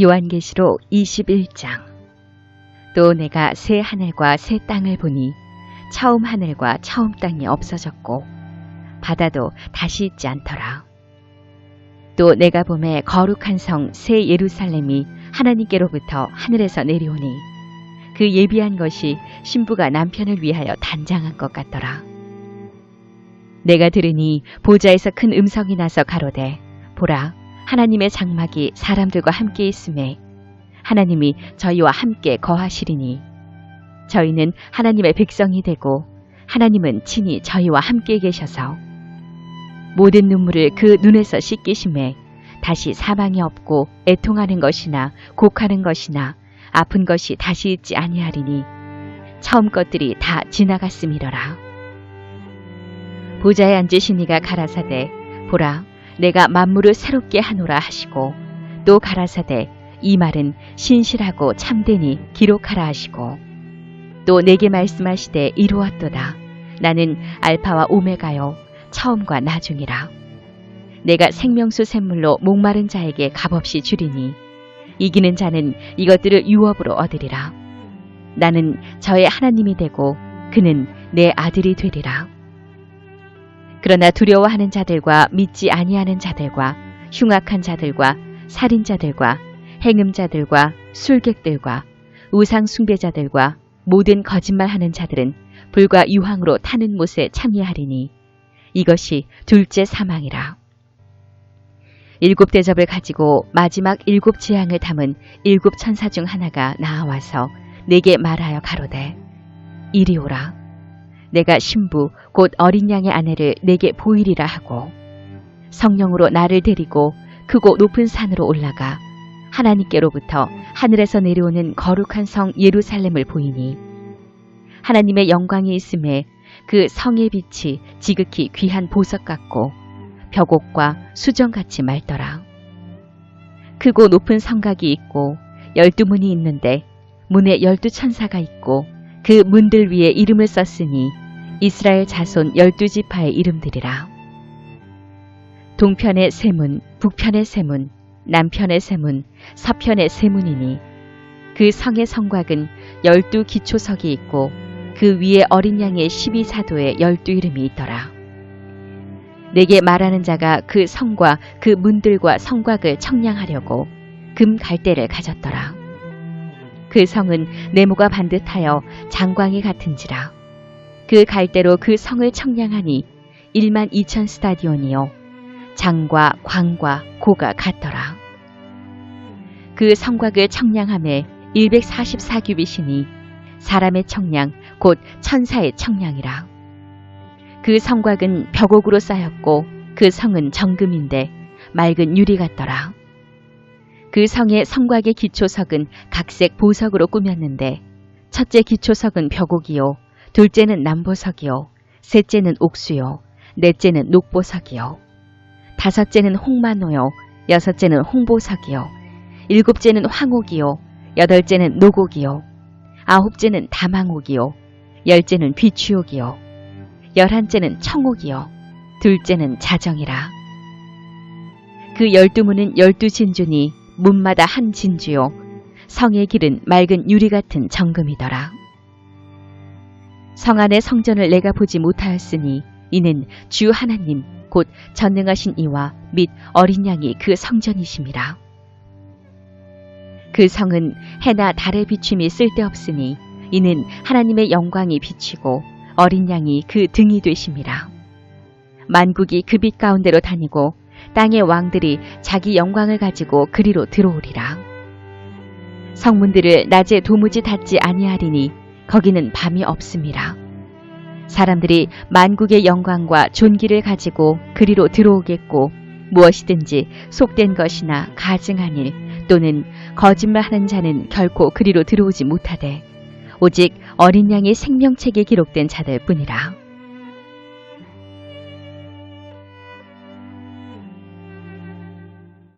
요한계시록 21장 또 내가 새 하늘과 새 땅을 보니 처음 하늘과 처음 땅이 없어졌고 바다도 다시 있지 않더라. 또 내가 봄에 거룩한 성 새 예루살렘이 하나님께로부터 하늘에서 내려오니 그 예비한 것이 신부가 남편을 위하여 단장한 것 같더라. 내가 들으니 보좌에서 큰 음성이 나서 가로되 보라 하나님의 장막이 사람들과 함께 있음에 하나님이 저희와 함께 거하시리니 저희는 하나님의 백성이 되고 하나님은 친히 저희와 함께 계셔서 모든 눈물을 그 눈에서 씻기심에 다시 사망이 없고 애통하는 것이나 곡하는 것이나 아픈 것이 다시 있지 아니하리니 처음 것들이 다 지나갔음이러라. 보좌에 앉으신 이가 가라사대 보라 내가 만물을 새롭게 하노라 하시고 또 가라사대 이 말은 신실하고 참되니 기록하라 하시고 또 내게 말씀하시되 이루었도다. 나는 알파와 오메가요 처음과 나중이라. 내가 생명수 샘물로 목마른 자에게 값없이 주리니 이기는 자는 이것들을 유업으로 얻으리라. 나는 저의 하나님이 되고 그는 내 아들이 되리라 그러나 두려워하는 자들과 믿지 아니하는 자들과 흉악한 자들과 살인자들과 행음자들과 술객들과 우상 숭배자들과 모든 거짓말하는 자들은 불과 유황으로 타는 못에 참여하리니 이것이 둘째 사망이라. 일곱 대접을 가지고 마지막 일곱 재앙을 담은 일곱 천사 중 하나가 나와서 내게 말하여 가로되 이리 오라. 내가 신부 곧 어린 양의 아내를 내게 보이리라 하고 성령으로 나를 데리고 크고 높은 산으로 올라가 하나님께로부터 하늘에서 내려오는 거룩한 성 예루살렘을 보이니 하나님의 영광이 있음에 그 성의 빛이 지극히 귀한 보석 같고 벽옥과 수정같이 맑더라. 크고 높은 성각이 있고 열두 문이 있는데 문에 열두 천사가 있고 그 문들 위에 이름을 썼으니 이스라엘 자손 열두 지파의 이름들이라. 동편의 세문, 북편의 세문, 남편의 세문, 서편의 세문이니 그 성의 성곽은 열두 기초석이 있고 그 위에 어린 양의 십이 사도의 열두 이름이 있더라. 내게 말하는 자가 그 성과 그 문들과 성곽을 청량하려고 금 갈대를 가졌더라. 그 성은 네모가 반듯하여 장광이 같은지라. 그 갈대로 그 성을 청량하니 1만 2천 스타디온이요. 장과 광과 고가 같더라. 그 성곽을 청량함에 144규빗이니 사람의 청량 곧 천사의 청량이라. 그 성곽은 벽옥으로 쌓였고 그 성은 정금인데 맑은 유리 같더라. 그 성의 성곽의 기초석은 각색 보석으로 꾸몄는데 첫째 기초석은 벽옥이요 둘째는 남보석이요. 셋째는 옥수요. 넷째는 녹보석이요. 다섯째는 홍만호요. 여섯째는 홍보석이요. 일곱째는 황옥이요. 여덟째는 노곡이요. 아홉째는 다망옥이요. 열째는 비추옥이요. 열한째는 청옥이요. 둘째는 자정이라. 그 열두 문은 열두 진주니 문마다 한 진주요. 성의 길은 맑은 유리 같은 정금이더라 성 안의 성전을 내가 보지 못하였으니 이는 주 하나님 곧 전능하신 이와 및 어린 양이 그 성전이심이라 그 성은 해나 달의 비춤이 쓸데없으니 이는 하나님의 영광이 비치고 어린 양이 그 등이 되심이라 만국이 그 빛 가운데로 다니고 땅의 왕들이 자기 영광을 가지고 그리로 들어오리라. 성문들을 낮에 도무지 닫지 아니하리니 거기는 밤이 없음이라. 사람들이 만국의 영광과 존귀를 가지고 그리로 들어오겠고 무엇이든지 속된 것이나 가증한 일 또는 거짓말하는 자는 결코 그리로 들어오지 못하되 오직 어린 양의 생명책에 기록된 자들 뿐이라.